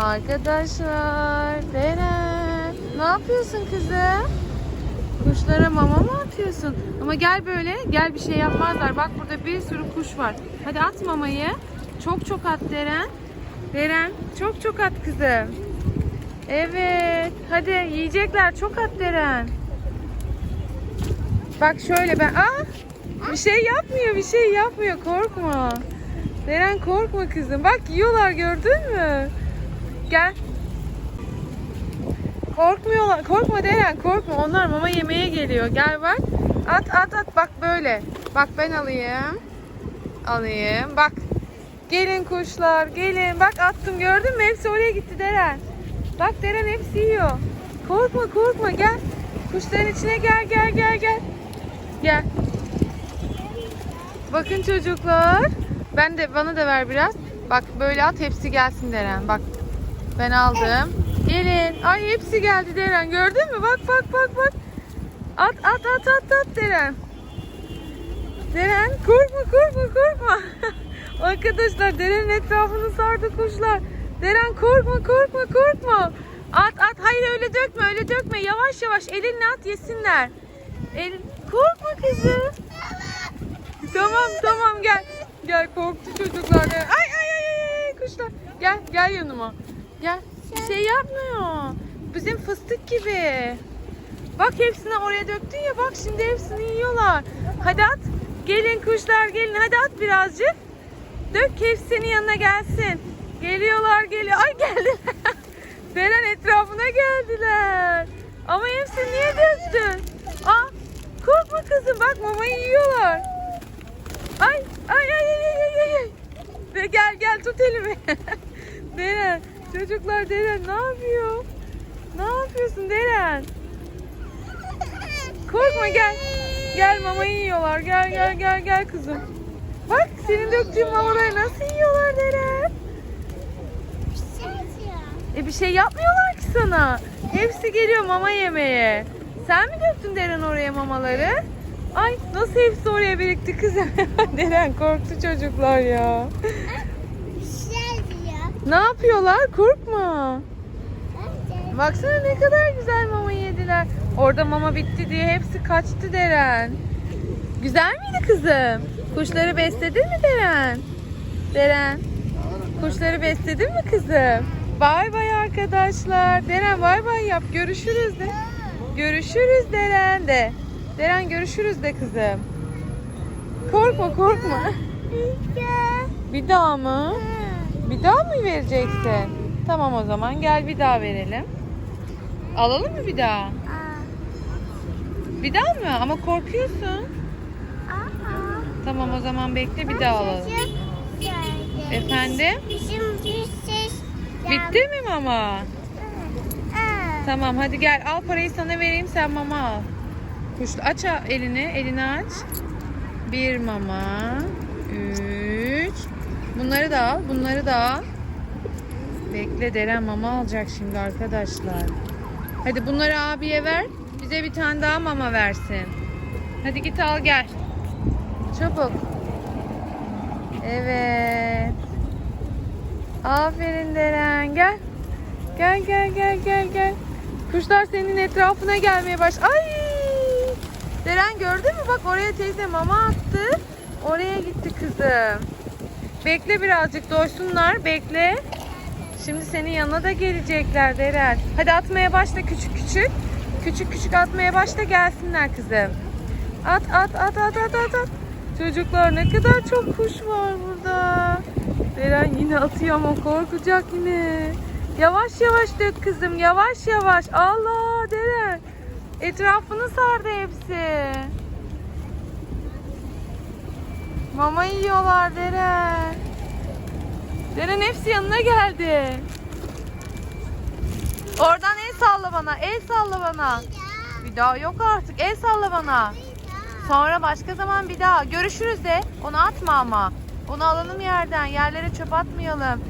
Arkadaşlar Deren ne yapıyorsun kızım? Kuşlara mama mı atıyorsun? Ama gel böyle gel bir şey yapmazlar. Bak burada bir sürü kuş var. Hadi at mamayı. Çok çok at Deren. Deren çok çok at kızım. Evet. Hadi yiyecekler. Çok at Deren. Bak şöyle ben... Aa! Bir şey yapmıyor. Bir şey yapmıyor. Korkma. Deren korkma kızım. Bak yiyorlar gördün mü? Gel. Korkmuyorlar. Korkma Deren korkma. Onlar mama yemeye geliyor. Gel bak. At at at. Bak böyle. Bak ben alayım. Alayım. Bak. Gelin kuşlar gelin. Bak attım gördün mü? Hepsi oraya gitti Deren. Bak Deren hepsi yiyor. Korkma korkma gel. Kuşların içine gel gel gel gel. Gel. Bakın çocuklar. Ben de bana da ver biraz. Bak böyle at hepsi gelsin Deren. Bak ben aldım. Gelin. Ay hepsi geldi Deren. Gördün mü? Bak bak bak bak. At at at at at Deren. Deren korkma korkma korkma. Arkadaşlar derenin etrafını sardı kuşlar. Deren korkma korkma korkma. At at hayır öyle dökme öyle dökme. Yavaş yavaş elinle at yesinler. El... Korkma kızım. Tamam tamam gel. Gel korktu çocuklar. Ay ay ay ay, kuşlar. Gel gel yanıma. Gel. Bir şey yapmıyor. Bizim fıstık gibi. Bak hepsini oraya döktün ya bak şimdi hepsini yiyorlar. Hadi at. Gelin kuşlar gelin hadi at birazcık. Dök hepsi senin yanına gelsin. Geliyorlar geliyor. Ay geldiler. Deren etrafına geldiler. Ama hepsini niye döktün? Aa, korkma kızım bak mamayı yiyorlar. Ay ay ay ay ay ay ay. Ve gel gel tut elimi. Deren çocuklar Deren ne yapıyor? Ne yapıyorsun Deren? Korkma gel. Gel mamayı yiyorlar. Gel gel gel gel kızım. Bak senin döktüğün mamaları nasıl yiyorlar Deren? E bir şey yapmıyorlar ki sana. Hepsi geliyor mama yemeye. Sen mi döktün Deren oraya mamaları? Ay nasıl hepsi oraya birikti kızım? Deren korktu çocuklar ya. Ne yapıyorlar? Korkma. Baksana ne kadar güzel mama yediler. Orada mama bitti diye hepsi kaçtı Deren. Güzel miydi kızım? Kuşları besledin mi Deren? Deren. Kuşları besledin mi kızım? Bay bay arkadaşlar. Deren bay bay yap. Görüşürüz de. Görüşürüz Deren de. Deren görüşürüz de kızım. Korkma korkma. Bir daha mı? Bir daha mı vereceksin? Tamam o zaman gel bir daha verelim. Alalım mı bir daha? Bir daha mı? Ama korkuyorsun. Tamam o zaman bekle bir daha alalım. Efendim? Şimdi ses Bitti mi mama? Tamam hadi gel al parayı sana vereyim sen mama al. Kuş aç elini, elini aç. Bir mama, üç. Bunları da al, bunları da al. Bekle Deren mama alacak şimdi arkadaşlar. Hadi bunları abiye ver. Bize bir tane daha mama versin. Hadi git al gel. Çabuk. Evet. Aferin Deren. Gel. Gel gel gel gel gel. Kuşlar senin etrafına gelmeye baş. Ay! Deren gördün mü? Bak oraya teyze mama attı. Oraya gitti kızım. Bekle birazcık doysunlar. Bekle. Şimdi senin yanına da gelecekler Deren. Hadi atmaya başla küçük küçük. Küçük küçük atmaya başla gelsinler kızım. At at at at at at at. Çocuklar ne kadar çok kuş var burada. Deren yine atıyor ama korkacak yine. Yavaş yavaş dök kızım yavaş yavaş. Allah Deren. Etrafını sardı hepsi. Mama yiyorlar Deren. Deren hepsi yanına geldi. Oradan el salla bana. El salla bana. Bir daha yok artık. El salla bana. Sonra başka zaman bir daha. Görüşürüz de. Onu atma ama. Onu alalım yerden. Yerlere çöp atmayalım.